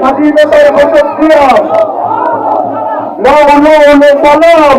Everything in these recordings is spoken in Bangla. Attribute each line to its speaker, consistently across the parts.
Speaker 1: স্বাধীনতার প্রতিক্রিয়া কলম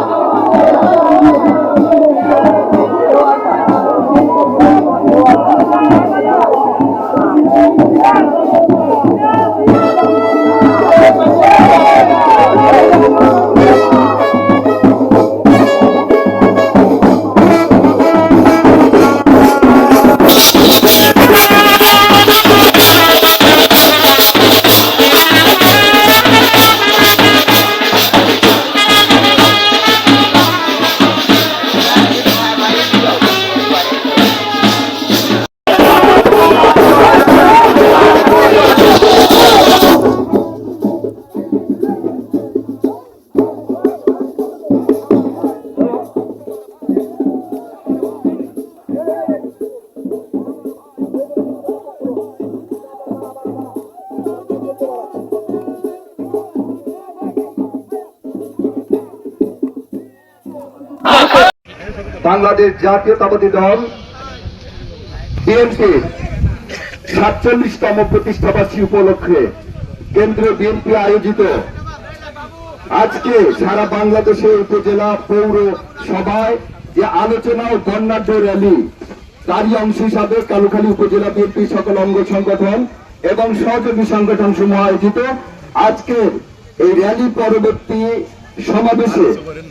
Speaker 2: বাংলাদেশ জাতীয়তাবাদী দল, বিএনপি, সাতচল্লিশতম প্রতিষ্ঠাবাসী উপলক্ষে কেন্দ্রীয় বিএনপি আয়োজিত। আজকে সারা বাংলাদেশে উপজেলা পৌর সভায় যে আলোচনা ও বর্ণাঢ্য র্যালি, তারই অংশ হিসাবে কালুখালী উপজেলা বিএনপি সকল অঙ্গ সংগঠন এবং সহযোগী সংগঠন সমূহ আয়োজিত। আজকের এই র্যালি পরবর্তী সমাবেশে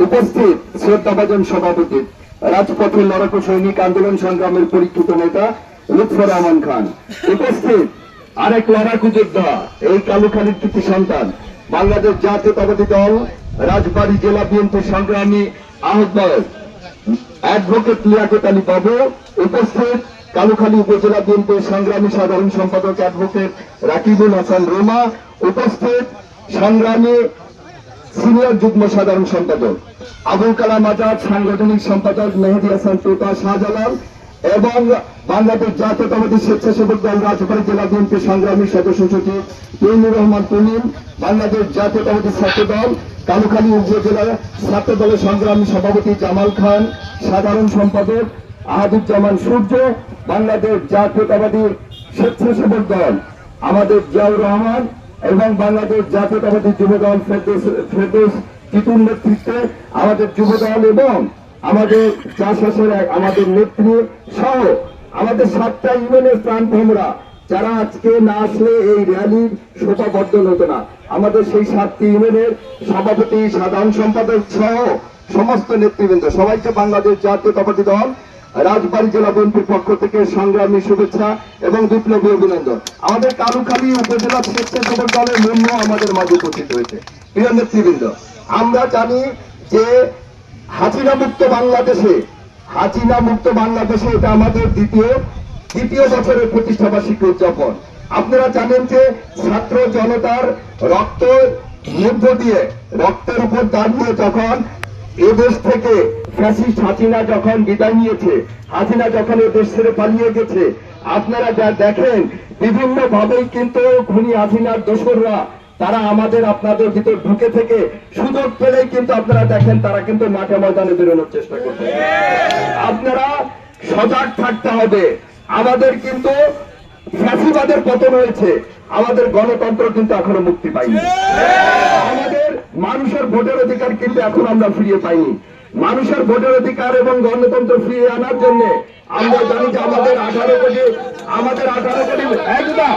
Speaker 2: উপস্থিত শ্রদ্ধাভাজন সভাপতি রাজপথের লড়াকু সৈনিক আন্দোলন সংগ্রামের পরীক্ষিত নেতা লুৎফর রহমান খান। উপস্থিত। আরেক লড়াকু যোদ্ধা, এই কালুখালীর কৃতি সন্তান। বাংলাদেশ জাতীয়তাবাদী দল, রাজবাড়ী জেলা বিএনপি সংগ্রামী আহ্বায়ক অ্যাডভোকেট লিয়াকত আলী বাবু, উপস্থিত। কালুখালী উপজেলা বিএনপির সংগ্রামী সাধারণ সম্পাদক অ্যাডভোকেট রাকিবুল হাসান রোমা, উপস্থিত। সংগ্রামী সিনিয়র যুগ্ম সাধারণ সম্পাদক। আবুল কালাম আজাদ, সাংগঠনিক সম্পাদক মেহেদি হাসান তোতা শাহজালাল এবং বাংলাদেশ জাতীয়তাবাদী স্বেচ্ছাসেবক দল রাজবাড়ী জেলা বিএনপি সংগ্রামী সদস্য সচিব তৈমুর রহমান তমিম বাংলাদেশ জাতীয়তাবাদী ছাত্র দল কালুখালী উপজেলা ছাত্র দলের সংগ্রামী সভাপতি জামাল খান, সাধারণ সম্পাদক আহাদুজ্জামান সূর্য, বাংলাদেশ জাতীয়তাবাদী স্বেচ্ছাসেবক দল আমাদের জিয়াউর রহমান এবং বাংলাদেশ জাতীয়তাবাদী যুব দল ফেরদৌস- ফেরদৌস টিটুর নেতৃত্বে আমাদের যুব দল এবং আমাদের চাষবাসের এক আমাদের নেত্রী সহ আমাদের সাতটা ইউনিয়নের প্রাণভ্রমরা যারা আজকে না আসলে এই র্যালির শোভা বর্ধন হতো না। আমাদের সেই সাতটি ইউনিয়নের সভাপতি, সাধারণ সম্পাদক সহ সমস্ত নেতৃবৃন্দ, সবাইকে বাংলাদেশ জাতীয়তাবাদী দল, রাজবাড়ী জেলা বিএনপির পক্ষ থেকে সংগ্রামী শুভেচ্ছা এবং বিপ্লবী অভিনন্দন। আমাদের কালুখালী উপজেলা স্বেচ্ছাসেবক দলের মূল্য আমাদের মাঝে উপস্থিত হয়েছে। প্রিয় নেতৃবৃন্দ আমরা জানি যে হাসিনা মুক্ত বাংলাদেশে, হাসিনা মুক্ত বাংলাদেশে এটা আমাদের দ্বিতীয় দ্বিতীয় বছরের প্রতিষ্ঠাবার্ষিকী উদযাপন। আপনারা জানেন যে ছাত্র জনতার রক্ত মধ্য দিয়ে, রক্তের উপর দাঁড়িয়ে যখন এদেশ থেকে ফ্যাসিস্ট হাসিনা যখন বিদায় নিয়েছে, হাসিনা যখন এ দেশ ছেড়ে পালিয়ে গেছে, আপনারা যা দেখেন, বিভিন্নভাবেই কিন্তু খুনি হাসিনার দোসররা তারা আমাদের আপনাদের ভিতর ঢুকে থেকে সুযোগ পেলেই কিন্তু আপনারা দেখেন তারা কিন্তু মাঠে ময়দানে বেরোনোর চেষ্টা করছে আপনারা সজাগ থাকতে হবে। আমাদের কিন্তু ফ্যাসিবাদের পতন হয়েছে। আমাদের গণতন্ত্র কিন্তু এখনও মুক্তি পাইনি আমাদের মানুষের ভোটের অধিকার কিন্তু এখন আমরা ফিরিয়ে পাইনি। মানুষের ভোটের অধিকার এবং গণতন্ত্র ফিরিয়ে আনার জন্য আমরা জানি যে আমাদের আঠারো কোটি, আমাদের আঠারো কোটি একদম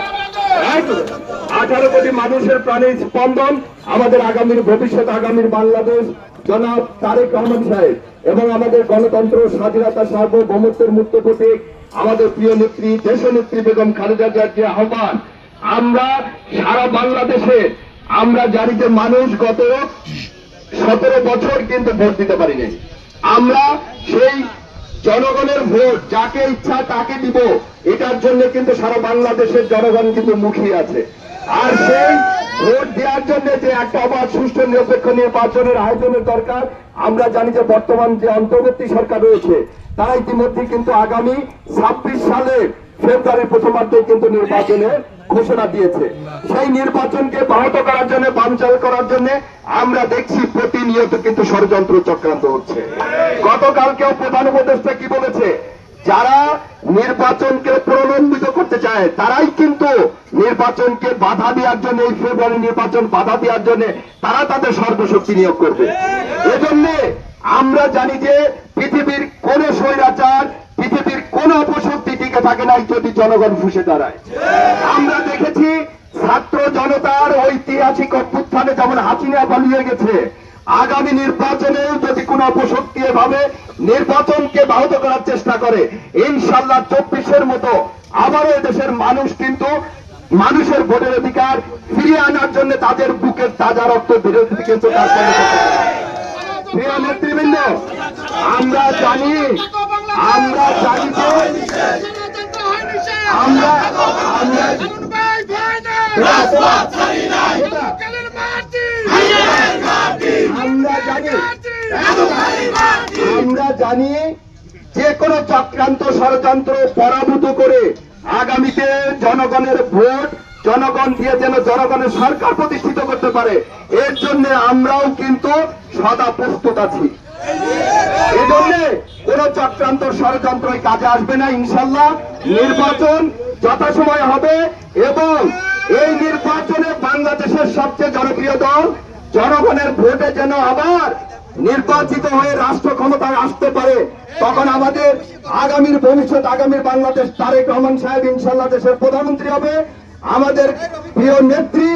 Speaker 2: আঠারো কোটি মানুষের প্রাণের স্পন্দন। আমাদের আগামীর ভবিষ্যৎ, আগামীর বাংলাদেশ। জনাব তারেক রহমান সাহেব এবং আমাদের গণতন্ত্র, স্বাধীনতা, সার্বভৌমত্বের মুক্ত প্রতীক, আমাদের প্রিয় নেত্রী, দেশনেত্রী বেগম খালেদা জিয়ার যে আহ্বান, আমরা সারা বাংলাদেশে আমরা জানি যে মানুষ গত সতেরো বছর কিন্তু ভোট দিতে পারিনি। আমরা সেই জনগণের ভোট, যাকে ইচ্ছা তাকে দিব, এটার জন্য কিন্তু সারা বাংলাদেশের জনগণ কিন্তু মুখিয়ে আছে। আর সেই ভোট দেওয়ার জন্য যে একটা অবাধ, সুষ্ঠু, নিরপেক্ষ নির্বাচনের আয়োজনের দরকার, আমরা জানি যে বর্তমান যে অন্তর্বর্তী সরকার রয়েছে, তারা ইতিমধ্যে কিন্তু আগামী ছাব্বিশ সালের ফেব্রুয়ারির প্রথমার্ধে কিন্তু নির্বাচনের ঘোষণা দিয়েছে। সেই নির্বাচনকে ব্যাহত করার জন্য, বানচাল করার জন্য আমরা দেখছি প্রতিনিয়ত কিন্তু ষড়যন্ত্র চক্রান্ত হচ্ছে। গতকালকেও প্রধান উপদেষ্টা কি বলেছে? যারা নির্বাচনকে প্রলম্বিত করতে চায়, তারাই কিন্তু নির্বাচনকে বাধা দেওয়ার জন্য, এই ফেব্রুয়ারি নির্বাচন বাধা দেওয়ার জন্য তারা তাদের সর্বশক্তি নিয়োগ করবে। এজন্য আমরা জানি যে পৃথিবীর কোন স্বৈরাচার, পৃথিবীর কোন অপশক্তি টিকে থাকে নাই যদি জনগণ ফুসে দাঁড়ায়। আমরা দেখেছি ছাত্র জনতার ঐতিহাসিক অভ্যুত্থানে যেমন হাসিনা পালিয়ে গেছে, আগামী নির্বাচনেও যদি কোন অপশক্তি এভাবে নির্বাচনকে ব্যাহত করার চেষ্টা করে ইনশাল্লাহ চব্বিশের মতো আবারও দেশের মানুষ কিন্তু মানুষের ভোটের অধিকার ফিরিয়ে আনার জন্য তাদের বুকের তাজা রক্ত বিরোধী কিন্তু প্রিয় নেতৃবৃন্দ আমরা জানি আমরা জানি যে আমরা আমরা আমরা আমরা জানি যে কোনো চক্রান্ত ষড়যন্ত্র পরাভূত করে আগামীতে জনগণের ভোট, জনগণ দিয়ে যেন জনগণের সরকার প্রতিষ্ঠিত করতে পারে, এর জন্য আমরাও কিন্তু সদা প্রস্তুত আছি। এজন্য কোন চক্রান্ত ষড়যন্ত্র কাজে আসবে না, ইনশাল্লাহ। নির্বাচন যথাসময় হবে এবং এই নির্বাচনে বাংলাদেশের সবচেয়ে জনপ্রিয় দল জনগণের ভোটে যেন আবার নির্বাচিত হয়ে রাষ্ট্র ক্ষমতায় আসতে পারে, তখন আমাদের আগামীর ভবিষ্যৎ, আগামীর বাংলাদেশ তারেক রহমান সাহেব ইনশাল্লাহ দেশের প্রধানমন্ত্রী হবে। আমাদের প্রিয় নেত্রী,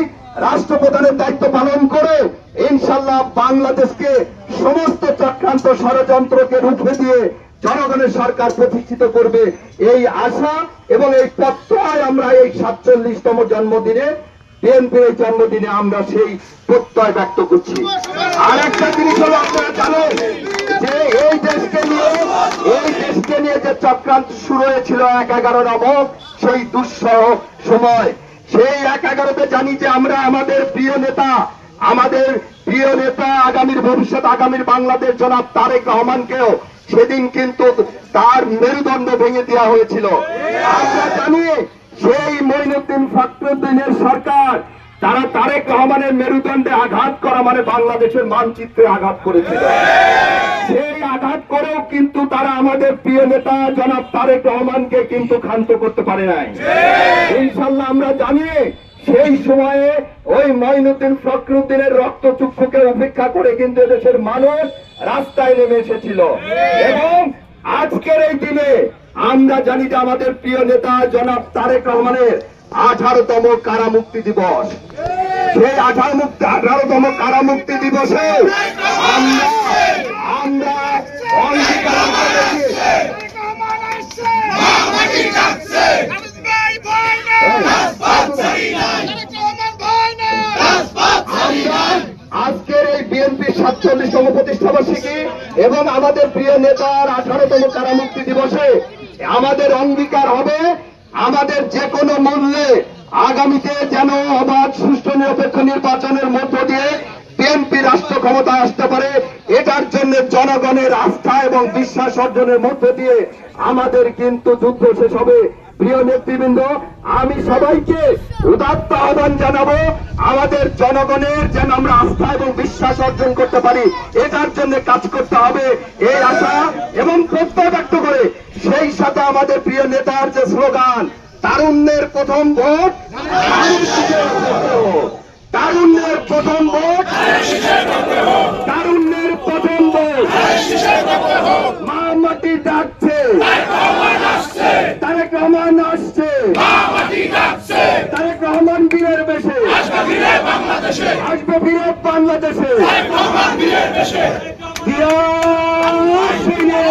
Speaker 2: রাষ্ট্রপ্রধানের দায়িত্ব পালন করে ইনশাল্লাহ বাংলাদেশকে সমস্ত চক্রান্ত ষড়যন্ত্রকে রুখে দিয়ে জনগণের সরকার প্রতিষ্ঠিত করবে, এই আশা এবং এই প্রত্যয় আমরা এই সাতচল্লিশতম জন্মদিনে বিএনপির এই জন্মদিনে আমরা সেই প্রত্যয় ব্যক্ত করছি। আর একটা জিনিস হলো আপনারা জানেন যে এই দেশকে নিয়ে, এই দেশকে নিয়ে যে চক্রান্ত শুরু হয়েছিল এক এগারো নামক সেই দুঃসহ সময়। সেই এক এগারোতে জানি যে আমরা আমাদের প্রিয় নেতা, আমাদের প্রিয় নেতা আগামীর ভবিষ্যৎ, আগামীর বাংলাদেশ জনাব তারেক রহমানকেও সেদিন কিন্তু তার মেরুদণ্ড ভেঙে দেওয়া হয়েছিল। আমরা জানি সেই মঈনুদ্দিন ফখরুদ্দিনের সরকার তারা তারেক রহমানের মেরুদণ্ডে আঘাত করা মানে বাংলাদেশের মানচিত্রে আঘাত করেছিল। সেই আঘাত করেও কিন্তু তারা আমাদের প্রিয় নেতা জনাব তারেক রহমানকে কিন্তু ক্ষান্ত করতে পারে নাই। ইনশাল্লাহ আমরা জানি সেই সময়ে ওই মঈনুদ্দিন ফখরুদ্দিনের রক্তচক্ষুকে উপেক্ষা করে কিন্তু দেশের মানুষ রাস্তায় নেমে এসেছিল। এবং আজকের এই দিনে আমরা জানি যে আমাদের প্রিয় নেতা জনাব তারেক রহমানের আঠারোতম কারামুক্তি দিবস। সেই আঠারো মুক্তি আঠারোতম কারামুক্তি দিবসে আমরা অঙ্গীকার করেছি আমরা আজকের এই বিএনপির সাতচল্লিশতম প্রতিষ্ঠা বার্ষিকী এবং আমাদের প্রিয় নেতার আঠারোতম কারামুক্তি দিবসে আমাদের অঙ্গীকার হবে আমাদের যে কোনো মূল্যে আগামীতে যেন অবাধ, সুষ্ঠু, নিরপেক্ষ নির্বাচনের মধ্য দিয়ে বিএনপি রাষ্ট্র ক্ষমতা আসতে পারে, এটার জন্য জনগণের আস্থা এবং বিশ্বাস অর্জনের মধ্য দিয়ে আমাদের কিন্তু যুদ্ধ শেষ হবে। প্রিয় নেতৃবৃন্দ, আমি সবাইকে উদাত্ত আহ্বান জানাব, আমাদের জনগণের যেন আমরা আস্থা এবং বিশ্বাস অর্জন করতে পারি, এটার জন্য কাজ করতে হবে এই আশা এবং প্রত্যয় ব্যক্ত করে। সেই সাথে আমাদের প্রিয় নেতার যে স্লোগান, তারুণ্যের প্রথম ভোট তারুণ্যের প্রথম ভোট তারুণ্যের প্রথম ভোট মা মাটি ডাকছে তারেক রহমান আসছে তারেক রহমান বীরের বেশে আসবে বীরের বাংলাদেশে। সিনে